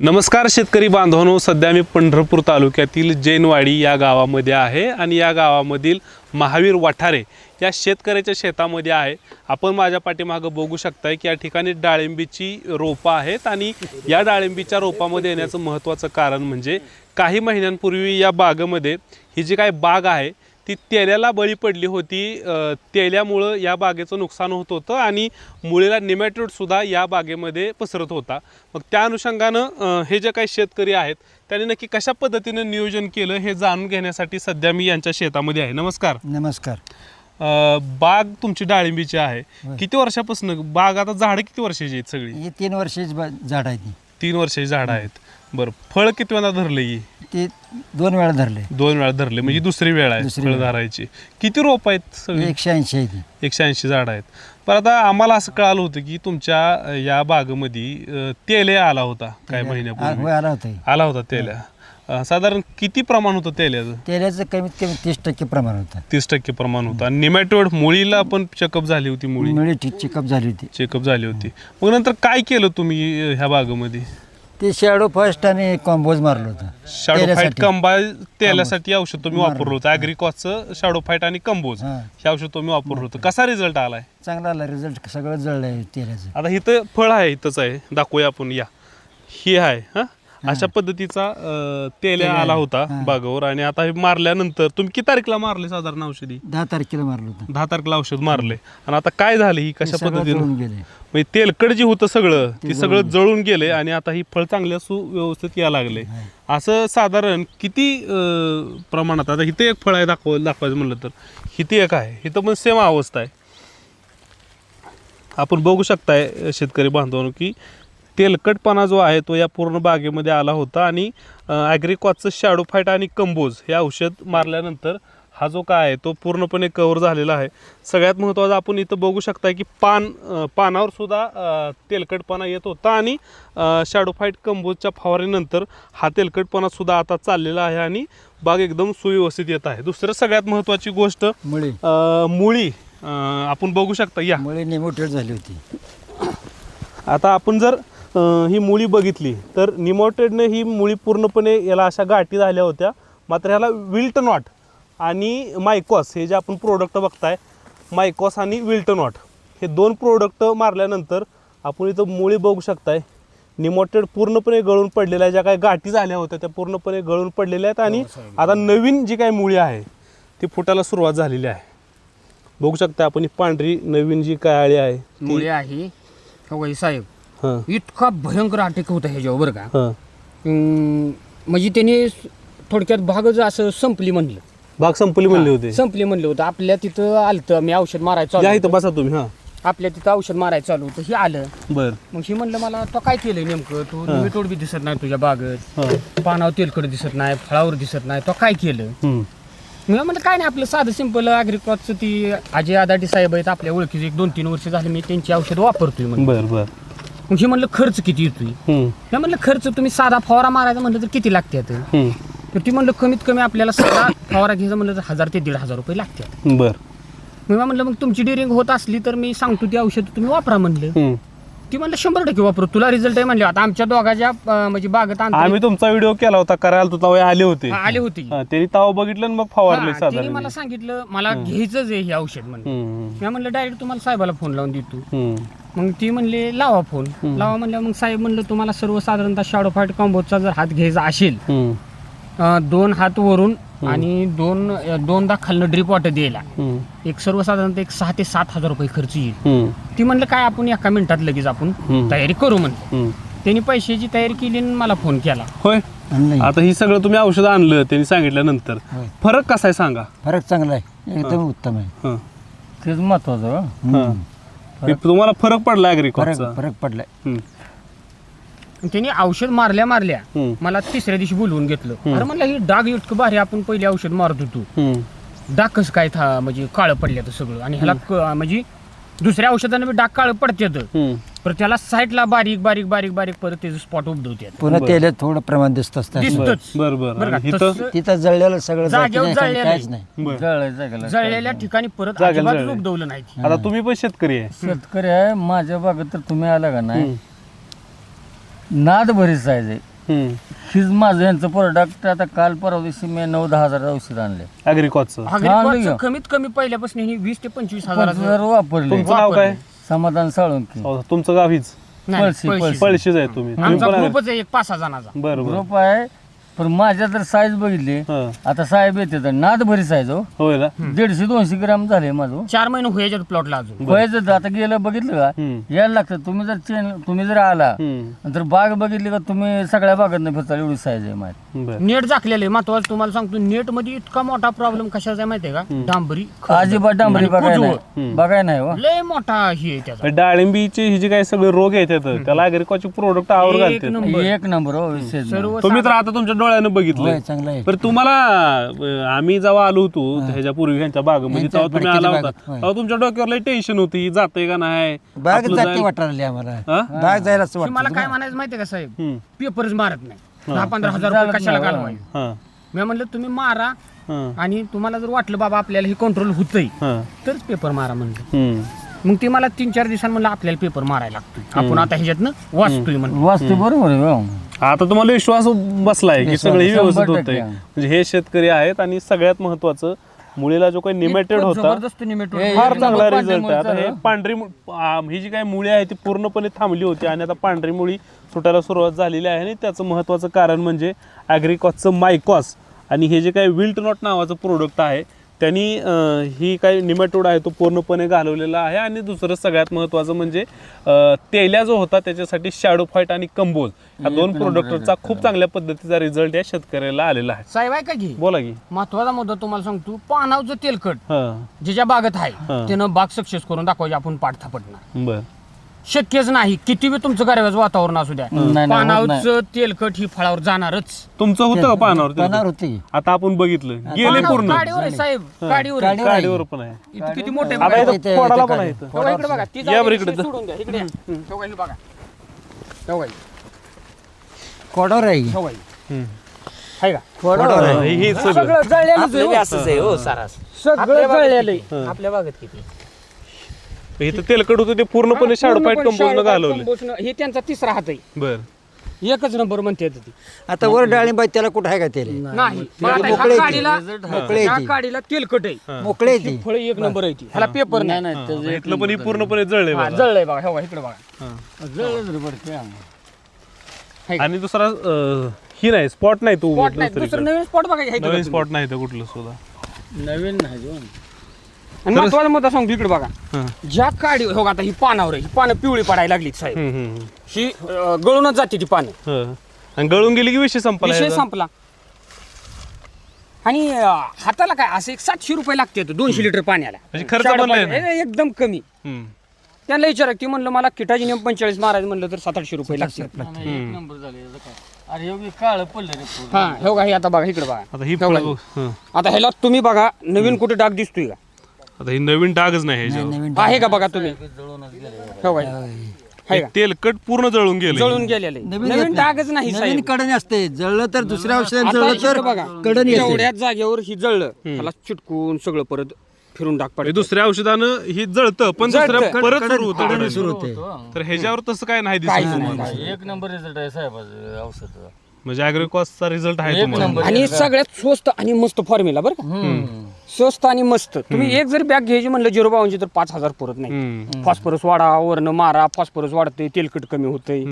नमस्कार शेतकरी बांधवांनो सध्या मी पंढरपूर तालुक्यातील जैनवाडी या गावामध्ये आहे आणि या गावामधील महावीर वाठारे या शेतकऱ्याच्या शेतामध्ये आहे. आपण माझ्या पाठीमागं बघू शकताय की या ठिकाणी डाळिंबीची रोपं आहेत आणि या डाळिंबीच्या रोपामध्ये येण्याचं महत्त्वाचं कारण म्हणजे काही महिन्यांपूर्वी या बागेमध्ये ही जी काय बाग आहे ती तेल्याला बळी पडली होती. तेल्यामुळं या बागेचं नुकसान होत होतं आणि मुळीला निमॅटोड सुद्धा या बागेमध्ये पसरत होता. मग त्या अनुषंगानं हे जे काही शेतकरी आहेत त्यांनी नक्की कशा पद्धतीनं नियोजन केलं हे जाणून घेण्यासाठी सध्या मी यांच्या शेतामध्ये आहे. नमस्कार. नमस्कार. बाग तुमची डाळिंबीची आहे. किती वर्षापासून? बाग आता झाडं किती वर्षाची आहेत सगळी? ही तीन वर्षाची झाड आहे ती तीन वर्षाची झाडं आहेत. बरं फळ किती वेळा धरलं ही? ती दोन वेळा धरले. दोन वेळा धरले म्हणजे दुसरी वेळ आहे दुसरी फळ वेळ. धरायची. किती रोप आहेत सगळी? एकशे ऐंशी आहे ती एकशे ऐंशी झाडं आहेत. पण आता आम्हाला असं कळालं होतं की तुमच्या अ, या बागेमध्ये अ, तेले आला होता काय आ- महिन्यापूर्वी. आला होता. आला होता तेल्या. अ, साधारण किती प्रमाण होतं तेल्याचं? तेलाचं कमीत कमी तीस टक्के प्रमाण होतं. तीस टक्के प्रमाण होतं. आणि निमॅटोड मुळीला पण चेकअप झाली होती मुळी? मुळी चिकअप झाली होती. चेकअप झाली होती. मग नंतर काय केलं तुम्ही अ, ह्या बागेमध्ये? ते शॅडो फर्स्ट आणि कॉम्बोज मारलं होतं. शॅडो फाईट तेलासाठी. कंबा तेलासाठी औषध तुम्ही. वापरलं होतं. ॲग्रिकॉसचं शॅडो फाईट आणि कंबोज हां. हे औषध तुम्ही वापरलं होतं. कसा रिझल्ट आलाय? चांगला आला रिझल्ट सगळं जळलं आहे तेलाचं आता इथं फळ आहे इथंच आहे. दाखवूया आपण. या. ही आहे हा? अशा पद्धतीचा अं, तेल तेल आला. होता. बागावर आणि आता हे मारल्यानंतर तुम्ही किती तारीखला मारले साधारण औषधी? दहा तारखेला मारलं होतं. दहा तारखेला औषध मारले. आणि आता काय झालं ही? कशा सगळं पद्धतीने? जळून गेले. म्हणजे तेलकट जे होतं सगळं ते सगळं जळून जळून गेले आणि आता ही फळ चांगल्या सुव्यवस्थित यायला लागले. असं साधारण किती अं, प्रमाणात? आता इथे एक फळ आहे दाखव दाखवायचं म्हणलं तर. इथे एक आहे. इथं पण सेम अवस्था आहे. आपण बघू शकताय अं, शेतकरी बांधवांनो की तेलकटपणा जो आहे तो या पूर्ण बागेमध्ये आला होता आणि ॲग्रिकॉचचं शॅडो फाईट आणि कंबोज हे औषध मारल्यानंतर हा जो काय आहे तो पूर्णपणे कव्हर झालेला आहे. सगळ्यात महत्त्वाचं आपण इथं बघू शकता की पान पानावर सुद्धा तेलकटपणा येत होता आणि शॅडो फाईट कंबोजच्या फवारणीनंतर हा तेलकटपणा सुद्धा आता चाललेला आहे आणि बाग एकदम सुव्यवस्थित येत आहे. दुसरं सगळ्यात महत्त्वाची गोष्ट मुळी. मुळी आपण बघू शकता या. मुळी निमोटेड झाली होती. आता आपण जर ही मुळी बघितली. तर निमोटेडने ही मुळी पूर्णपणे याला अशा गाठी झाल्या होत्या. मात्र ह्याला विल्ट नॉट आणि मायकॉस हे जे आपण प्रोडक्ट बघताय मायकॉस आणि विल्ट नॉट हे दोन प्रोडक्ट मारल्यानंतर आपण इथं मुळी बघू शकताय. निमोटेड पूर्णपणे गळून पडलेल्या आहे ज्या काही गाठी झाल्या होत्या त्या पूर्णपणे गळून पडलेल्या आहेत आणि आता नवीन जी काही मुळी आहे ती फुटायला सुरुवात झालेली आहे. बघू शकता आपण ही पांढरी नवीन जी काय आळी आहे मुळे आहे. हवाई साहेब हां. इतका भयंकर अटॅक होता ह्याच्यावर बरं का. हां. अं, म्हणजे त्याने थोडक्यात भागच असं संपली म्हणलं. भाग संपली म्हणले होते. संपली म्हणलं होतं. आपल्या तिथं आलतं मी औषध मारायचं या चालू इथं बसा तुम्ही हा. आपल्या तिथं औषध मारायचं चालू होतं हे आलं. बर. मग ही म्हणलं मला तो काय केलंय नेमकं? तू. निमिटोड बी दिसत नाही तुझ्या बागेत. हा. पानावर तेलकट दिसत नाही फळावर दिसत नाही. तो काय केलं? हम्म. मी म्हणलं काय नाही आपलं साधं सिंपल अॅग्रिकॉटचं ती अजय आदाटी साहेब आहेत आपल्या ओळखीचे एक दोन तीन वर्ष झाले मी त्यांची औषध वापरतोय म्हणलं बर बर. मग हे म्हणलं खर्च किती येतोय? हम्म. मी म्हणलं खर्च तुम्ही साधा फवारा मारायचा म्हणलं तर किती लागतात हम्म. तर ती म्हणलं कमीत कमी आपल्याला साधा फवारा घ्यायचा म्हणलं तर हजार ते दीड हजार रुपये लागतात बर. मी म्हणलं मग तुमची डिरिंग होत असली तर मी सांगतो ती औषध तुम्ही वापरा म्हणलं. हम्म. ती म्हणलं शंभर टक्के वापरू. तुला रिझल्ट आहे म्हणले आता आमच्या दोघाच्या अं, म्हणजे बागेत आम्ही तुमचा व्हिडिओ केला होता करायला तू तेव्हा आले होते. आले होते. हा, त्यांनी तवा बघितलं आणि मग फवारले हा, तिने साधारण. मला सांगितलं मला घ्यायचंच आहे हे औषध म्हणलं. हम्म. मी म्हणलं डायरेक्ट तुम्हाला साहेबाला फोन लावून देतो. हम्म. मग ती म्हणले लावा फोन लावा म्हणलं मग साहेब म्हणलं तुम्हाला सर्वसाधारणतः शॅडो फाईट कॉम्बोचा जर हात घ्यायचा असेल हम्म. अं, दोन हात वरून आणि दोन अं, दोनदा खालनं ड्रिप वॉटर द्यायला हम्म. एक सर्वसाधारणतः एक सहा ते सात हजार रुपये खर्च येईल हम्म. ती म्हणलं काय आपण एका मिनिटात लगेच आपण हम्म. तयारी करू म्हणलं हम्म. त्यांनी पैशाची तयारी केली आणि मला फोन केला होय नाही आता ही सगळं तुम्ही औषध आणलं त्यांनी सांगितल्यानंतर होय. फरक कसा आहे सांगा फरक चांगला आहे एकदम उत्तम आहे हा. तेच महत्वाचं हा. तुम्हाला फरक पडला फरक पडलाय. त्यांनी औषध मारल्या मारल्या हम्म. मला तिसऱ्या दिवशी बोलवून घेतलं. अरे म्हणलं ही डाग इतकं भारी आपण पहिले औषध मारत होतो. डाग कसं काय था म्हणजे काळं पडलं सगळं. आणि ह्याला क- म्हणजे दुसऱ्या औषधाने बी डाग काळं पडतात. पण त्याला साईडला बारीक बारीक बारीक बारीक परत त्याचं स्पॉट उद्भवतात पुन्हा. तेलात थोडं प्रमाण दिसत असतं. दिसतं. बर तच. बर. बर बरं का? आणि इथं? तसं तिथं जळलेलं सगळं जाती जागेवर नाही, जळलेलं काहीच आहे. नाही. बर. जळलेल्या ठिकाणी परत जागेला अजिबात नाही ते. आता तुम्ही पण शेतकरी आहे. शेतकरी आहे माझ्या बागेत तर तुम्ही आला का नाही. नाद बरीच आहे. हम्म. हीच माझं यांचं प्रोडक्ट आता काल परवा दिवशी मी नऊ दहा हजार औषध आणले. हा, कमीत कमी पहिल्यापासून ही वीस ते पंचवीस पंचवीस हजार हजार वापरले. तुमचं नाव काय? समाधान साळुंकी हो, तुमचं गाव हीच? पळशी, पळशी. पळशीच आहे तुम्ही. तुम्ही आमचा पण agri- ग्रुपच आहे एक पाच सहा जणांचा. बरं बरं. ग्रुप आहे पण माझ्या तर साईज बघितली. हं. आता साहेब येते तर नाद भरी साईज हो. होय ना? दीडशे दोनशे ग्राम झाले माझं. चार महिने व्हायच्यात प्लॉटला अजून. व्हायचं आता गेलं बघितलं का? हम्म. यायला लागतं. तुम्ही जर चेन तुम्ही जर आला हम्म. तर बाग बघितली का तुम्ही सगळ्या बागात फिरता एवढी साईज आहे माझी. बरं. नेट झाकलेलं आहे. महत्वाचं तुम्हाला सांगतो नेटमध्ये इतका मोठा प्रॉब्लेम कशाचा आहे माहितीये का? डांबरी. अजिबात डांबरी आणि बघाय कुजवळ. नाही. बघाय नाही हो. लय मोठा हे आहे त्याचा. डाळिंबीचे ही जे काही सगळे रोग आहेत त्याला प्रोडक्ट आवर एक घालते नंबर. एक नंबर हो विशेष नाही. सर्व तुम्ही तर आता तुमच्या डोळ्यानं बघितलं. होय, चांगलं आहे. तर तुम्हाला अं, आम्ही जेव्हा आलो होतो ह्यांच्या बागेमध्ये ह्यांच्या तेव्हा तुम्ही आला होता. बागेत, होय. तेव्हा तुमच्या डोक्यावर लई टेन्शन होती जाते का नाही? बाग आपलं जाते वाटायला आम्हाला. हा? बाग जायला असं हे मला वाटतं काय म्हणायचं माहितीये का साहेब? हम्म. पेपरच मारत नाही. दहा पंधरा हजार रुपये कशाला घालवायचे? हा, मी म्हणलं तुम्ही मारा हा, आणि तुम्हाला जर वाटलं बाबा आपल्याला हे कंट्रोल होतंय हा. तरच पेपर मारा म्हणलं. हम्म. मग ते मला तीन चार दिवसांनी म्हणलं आपल्याला पेपर मारायला लागतोय. आपण आता ह्याच्यातनं वाचतोय म्हणलं. वास्तू बरोबर आहे हो. आता तुम्हाला विश्वास बसलाय की विश्वास, सगळे व्यवस्थित टक्के. होतंय म्हणजे हे शेतकरी आहेत आणि सगळ्यात महत्वाचं मुलीला जो काही निमेटेड होता फार चांगला रिझल्ट आहे. आता पांढरी हे मुळी पांढरी ही जी काही मुळी आहे ती पूर्णपणे थांबली होती आणि आता पांढरी मुळी सुटायला सुरुवात झालेली आहे आणि त्याचं महत्त्वाचं कारण म्हणजे ॲग्रिकॉसचं मायकॉस आणि हे जे काही विल्ट नॉट नावाचं प्रोडक्ट आहे त्यांनी ही काही निमॅटोड आहे तो पूर्णपणे घालवलेला आहे. आणि दुसरं सगळ्यात महत्त्वाचं म्हणजे तेल्या जो होता त्याच्यासाठी शॅडो फाईट आणि कंबोज ह्या दोन प्रोडक्टचा खूप चांगल्या पद्धतीचा रिझल्ट या शेतकऱ्याला आलेला आहे. साहेब आहे का. घे बोला की. महत्त्वाचा मुद्दा तुम्हाला सांगतो. पानावचं तेलकट हां. ज्याच्या बागत आहे. त्यानं बाग सक्सेस करून दाखवायची आपण पाठ थापटणार. बरं. शक्यच नाही किती बी तुमचं गरव्याचं वातावरण असू द्या नाही, नाही, होत पानावचं तेलकट ही फळावर जाणारच तुमचं होतं का पानावर ते? पानावर होती आता आपण बघितलं गेले पानावर पूर्ण आहे साहेब आहे. काडीवर गाडीवर पण आहे इथं किती मोठे आता बघा. इथं इथे- फोडाला इथे पण आहे काढ. इथं. तेव्हा इकडे बघा ती या जागा बरं इकडे इकडे. सोडून द्या इकडे या. तेव्हा इकडे बघा तेव्हा इकडे. कोडावर आहे तेव्हा इकडे. हम्म. आहे का कोडावर आहे हे- हे सगळं सगळं जळलेलंच आहे हो. असंच आहे हो सारास सगळं जळलेलं आहे. आपल्या बागेत किती इथं तेलकट होतं ते पूर्णपणे शॅडो फाईट पूर्णपणे कंपोजनं घालवले. हे त्यांचा तिसरा हात आहे. बर. एकच नंबर म्हणते येतं ती. आता वर डाळिंबाई त्याला कुठं आहे का तेल? नाही मग आता ह्या मोकळे काडीला मोकळे ह्या ती. काडीला तेलकट आहे. मोकळे ती फळ एक नंबर आहे ती. ह्याला पेपर नाही. नाही इथलं पण ही पूर्णपणे जळले हा, बघा. जळलंय बघा हे बघा इकडे बघा. आणि दुसरा अं, ही नाही स्पॉट नाही तो स्पॉट नाही दुसरं नवीन स्पॉट बघा ह्या इकडे. नवीन. स्पॉट नाही तर कुठलं सुद्धा. नवीन नाही हो. आणि महत्त्वाचा मुद्दा सांगतो इकडे बघा हं. ज्या काडी हो आता ही पानावर आहे ही पानं पिवळी पडायला लागली साहेब हम्म, हम्म, हम्म. ही अं, गळूनच जाते ती पानं हं. आणि गळून गेली की विषय संपला विषय याचा. संपला आणि अं, हाताला काय असं एक सातशे रुपये लागते दोनशे लिटर पाण्याला म्हणजे खर्च एकदम कमी हम्म. त्यांना विचारा ती म्हणलं मला किटाची नियम पंचेचाळीस मारायचं म्हणलं तर सात आठशे रुपये लागतात एक नंबर झाले याचं काय. अरे एवढी काळ पडलं रे पूर्ण. हा हे बघा हे आता बघा इकडे बघा आता ही तेवढं फळं बघ. हं. आता ह्याला तुम्ही बघा नवीन कुठे डाग दिसतोय का आता ही नवीन डागच नाही ह्याच्यावर नवीन आहे का बघा तुम्ही. हे तेलकट पूर्ण जळून गेले. जळून गेलेले. नवीन डागच नाही नवीन साहेब. कडण असते. जळलं तर दुसऱ्या औषधात आता जळलं तर बघा. कडण येते. एवढ्याच जागेवर ही जळलं. त्याला चिटकून सगळं परत फिरून डाग म्हणजे पडतो. दुसऱ्या औषधानं ही जळतं पण जळतं. दुसऱ्या परत सुरू होतं कडण गळायला. सुरू होते. तर ह्याच्यावर तसं काय नाही दिसत तुम्हाला. एक नंबर रिझल्ट आहे साहेबाचं औषध. म्हणजे अॅग्रिकॉसचा रिझल्ट आहे तुम्हाला. नंबर. आणि सगळ्यात स्वस्त आणि मस्त फॉर्म्युला बरं का. स्वस्त आणि मस्त. तुम्ही एक जरी बॅग घ्यायची म्हणलं झिरो बावनची तर पाच हजार परत नाही. फॉस्फरस वाढा वरनं मारा फॉस्फरस वाढते तेलकट कमी होतंय.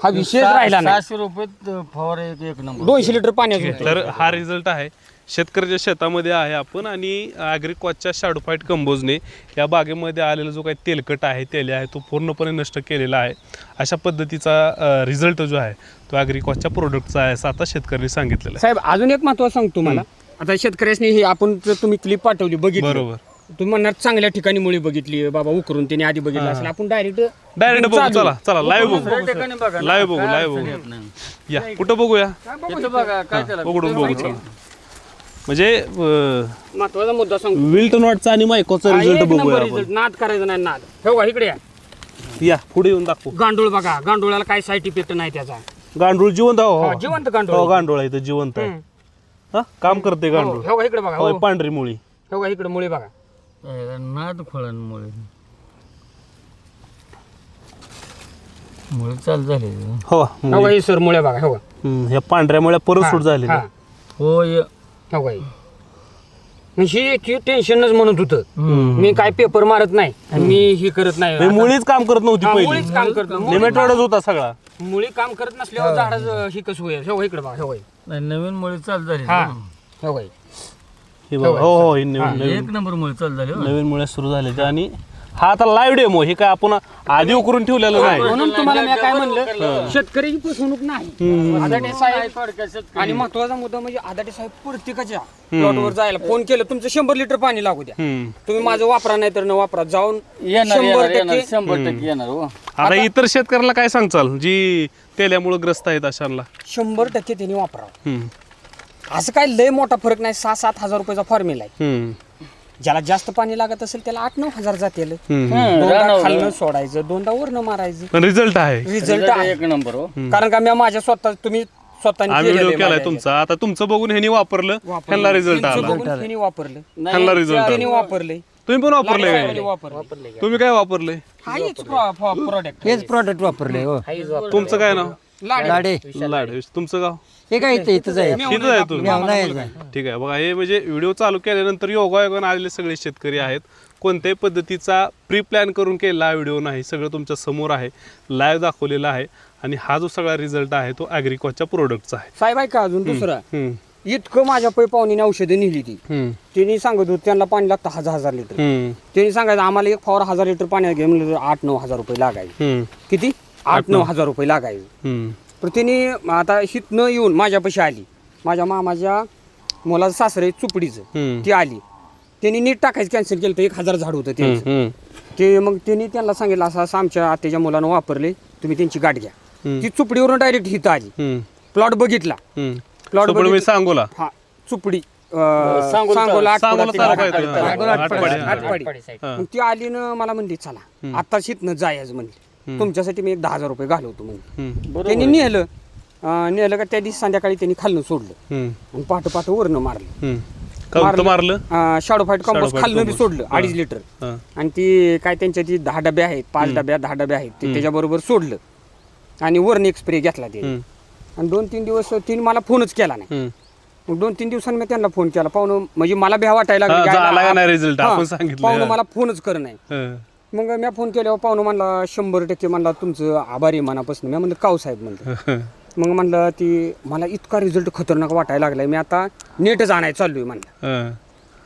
हा विषय राहिला नाही. सहाशे रुपये फवार एक एक नंबर. दोनशे लिटर पाण्याचं. तर हा रिझल्ट आहे. शेतकऱ्याच्या शेतामध्ये आहे आपण आणि ॲग्रिकॉसच्या शॅडोफाईट कंबोजने या बागेमध्ये आलेला जो काही तेलकट आहे तेले आहे तो पूर्णपणे नष्ट केलेला आहे. अशा पद्धतीचा रिझल्ट जो आहे तो ॲग्रिकॉसच्या प्रोडक्टचा आहे असं आता शेतकऱ्यांनी सांगितलेलं साहेब अजून एक महत्वाचं सांगतो तुम्हाला. आता शेतकऱ्याने हे आपण जर तुम्ही क्लिप पाठवली बघितली. बरोबर. तुम्ही म्हणणार चांगल्या ठिकाणी मुळी बघितली बाबा उकरून त्याने आधी बघितलं असेल. आपण डायरेक्ट डायरेक्ट बघू चला. चला लाईव्ह बघू. ठिकाणी बघा. ना, लाईव्ह बघू काय लाईव्ह बघू. या कुठं बघूया? इथं बघा काय त्याला उघडून बघू चला. म्हणजे महत्त्वाचा मुद्दा सांगतो. विल्ट नॉटचा आणि मायकोचा हा, रिझल्ट एक बघूया नंबर आपण. result. नाद करायचा नाही नाद. हे बघा इकडे या. या पुढे येऊन दाखवू. गांडूळ बघा. गांडुळाला काही साईड इफेक्ट नाही त्याचा. गांडूळ जिवंत आहे, हा, हो जिवंत हो गांडूळ गांडूळ आहे इथं जिवंत आहे. हम्म. हा? काम करते गांडूळ. हे बघा इकडे बघा. होय हो. पांढरी मुळी. हे बघा इकडे मुळे बघा. हे नाद फळांमुळे मुळे. चालू झाले हो हे बघा हे सर मुळे बघा हे हम्म, ह्या पांढऱ्यामुळे परत सूट झाली हा. हो हो. म्हणजे टेन्शनच म्हणत होतं. मी काय पेपर मारत नाही आणि मी हे करत नाही. मुळीच काम करत नव्हती हा, पहिली. मुळीच काम करत नाही. निमेटोडच होता सगळा. मुळी काम करत नसल्यावर झाडाचं ही कसं होईल? हो इकडे बघा हो नाही, नवीन मुळे चालू झाली. हा. हो काय हे बघा. हो हो हे नवीन हा, नवीन एक नंबर मुळे चालू झाली हो. नवीन मुळे सुरू झाले आणि हा आता लाईव्ह डेमो हे काय आपण आधी उकरून ठेवलेलं नाही. म्हणून तुम्हाला मी काय म्हणलं शेतकऱ्याची फसवणूक नाही. आदाटे साहेब आणि महत्त्वाचा मुद्दा म्हणजे आदाटे साहेब प्रत्येकाच्या प्लॉटवर जायला फोन केलं तुमचं शंभर लिटर पाणी लागू द्या. तुम्ही माझं वापरा नाही तर न वापरा. जाऊन येणार शंभर टक्के शंभर टक्के येणार हो. आता इतर शेतकऱ्याला काय सांगचाल जी तेल्यामुळे ग्रस्त आहेत अशांना? शंभर टक्के त्यांनी वापरावं. हम्म. असं काय लय मोठा फरक नाही सहा सात हजार रुपयाचा फॉर्म्युला आहे. हम्म. ज्याला जास्त पाणी लागत असेल त्याला आठ नऊ हजार जातील. हं, दोनदा. खालनं सोडायचं दोनदा वरनं मारायचं. पण रिझल्ट आहे. रिझल्ट आहे. एक नंबर हो. कारण का मी माझ्या स्वतः तुम्ही स्वतःने आम्ही व्हिडिओ केलाय तुमचा. आता तुमचं बघून ह्यांनी वापरलं. ह्यांना रिझल्ट आला. वापरलं. ह्यांना रिझल्ट वापरले. तुम्ही पण वापरले काय? वापरले. तुम्ही काय वापरले? हाच प्रॉडक्ट हेच प्रॉडक्ट वापरले हो. तुमचं काय नाव? लाडे. लाड. तुमचं गाव? हे काय इथं इथंच आहे. इथंच आहे तुम्ही. नाही आहे. ठीक आहे. बघा हे म्हणजे व्हिडिओ चालू केल्यानंतर योगायोगाने आलेले सगळे शेतकरी आहेत. कोणत्याही पद्धतीचा प्री प्लॅन करून केलेला हा व्हिडिओ नाही. सगळं तुमच्यासमोर आहे. लाईव्ह दाखवलेला आहे. आणि हा जो सगळा रिझल्ट आहे तो ॲग्रिकॉच्या प्रोडक्टचा आहे. साहेब आहे का अजून दुसरा. हम्म, इतकं माझ्या पै पाहुणीने औषधं नेली ती. हम्म, त्यांनी सांगत होत त्यांना पाणी लागतं हजार हजार लिटर. हम्म, त्यांनी सांगायचं आम्हाला एक फॉर हजार लिटर पाणी घे म्हणलं तर आठ नऊ हजार रुपये लागायचे. हम्म, किती? आठ नऊ हजार रुपये लागायचे. हम्म, पण त्यांनी आता हितनं येऊन माझ्यापाशी आली. माझ्या मामाच्या मुलाचं सासरे चुपडीचं. हम्म, ती आली. त्यांनी नीट टाकायचं कॅन्सल केलं तर एक हजार झाड होतं हम्म, त्यांचं. हम्म, ते मग त्यांनी त्यांना सांगितलं असं असं आमच्या आत्याच्या मुलानं वापरले. तुम्ही त्यांची गाठ घ्या. हम्म, ती चुपडीवरून डायरेक्ट हिथं आली. हम्म, प्लॉट बघितला. हम्म. प्लॉट मी बघितला. सांगोला. हा चुपडी अं, सांगोला- सांगोला आठवडा सांगोला ते तालुका गाठ- येतो. सांगोला आठवडा- आटपाडी. आटपाडी. मग ती आली ना मला म्हणली चला आता शितनं जायचं म्हणली. तुमच्यासाठी मी एक दहा हजार रुपये घालवतो हम्म, त्यांनी नेलं. अं, नेलं का त्या दिवशी संध्याकाळी त्यांनी खालनं सोडलं. हम्म, आणि पहाटे पहाटे वरनं मारलं. हम्म. मारलं. Shadow fight compost Shadow fight खालनं बी. सोडलं. अडीच लिटर हा. आणि ती काय त्यांच्या ती दहा डबे आहेत पाच डब्या दहा डबे आहेत ते त्याच्याबरोबर सोडलं. आणि वरनं एक स्प्रे घेतला ते हम्म, आणि दोन तीन दिवस तिने मला फोनच केला नाही. हम्म. मग दोन तीन दिवसांनी मी त्यांना फोन केला. पाहुणं म्हणजे मला भ्या वाटायला हा, लागलं, झाला का गायला- नाही result? आपण सांगितलं. पाहुणं मला फोनच कर नाही. हं, मग मी फोन केल्यावर पाहुणं म्हणला शंभर टक्के म्हणला तुमचं आभारी आहे मनापासून. मी म्हणलं काव साहेब म्हणलं. मग म्हणलं ती मला इतका रिझल्ट खतरनाक वाटायला लागलाय. मी आता नेटच आणायला चाललोय. म्हणलं.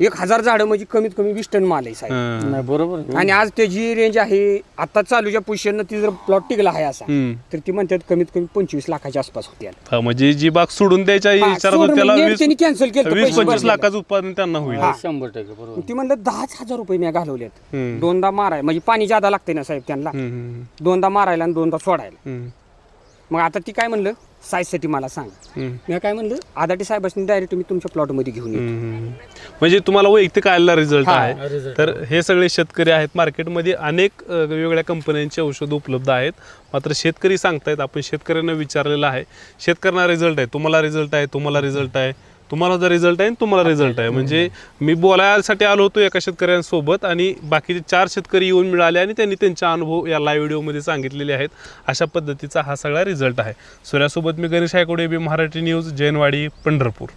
एक हजार झाडं म्हणजे कमीत कमी वीस टन माल आहे साहेब हं. नाही बरोबर आहे. आणि आज त्याची रेंज आहे आता चालूच्या पोझिशननं ती जर प्लॉट टिकला आहे असा हम्म. तर ती म्हणतात कमीत कमी पंचवीस लाखाच्या आसपास होती याला. हा, म्हणजे जी बाग सोडून द्यायच्या हा, विचारात सोडून होतं त्याला नेट वीस त्यांनी cancel केलं होतं, वीस पैसे पंचवीस. लाखाचं उत्पादन त्यांना होईल शंभर टक्के बरोबर ती म्हणलं दहाच हजार रुपये मी घालवलेत हम्म. दोनदा माराय म्हणजे पाणी जादा लागते ना साहेब त्यांना हम्म, दोनदा मारायला आणि दोनदा सोडायला हम्म, मग आता ती काय म्हणलं? साईजसाठी मला सांग. मी काय म्हणलं? आदाटी साहेबांनी डायरेक्ट तुम्ही तुमच्या प्लॉटमध्ये घेऊन. म्हणजे तुम्हाला वैयक्तिक आलेला रिझल्ट हा, आहे. तर हे सगळे शेतकरी आहेत. मार्केटमध्ये अनेक अ, वेगवेगळ्या कंपन्यांची औषधं उपलब्ध आहेत. मात्र शेतकरी सांगतायत आपण शेतकऱ्यांना विचारलेलं आहे. शेतकऱ्यांना रिझल्ट आहे. तुम्हाला रिझल्ट आहे तुम्हाला रिझल्ट आहे. तुम्हाला जर रिझल्ट आहे आणि तुम्हाला रिझल्ट आहे. म्हणजे मी बोलायसाठी आलो होतो एका शेतकऱ्यांसोबत आणि बाकीचे चार शेतकरी येऊन मिळाले आणि त्यांनी त्यांचे अनुभव या लाईव्ह व्हिडिओमध्ये सांगितलेले आहेत. अशा पद्धतीचा हा सगळा रिझल्ट आहे. सूर्यासोबत मी गणेश हायकोडे बी मराठी न्यूज जैनवाडी पंढरपूर.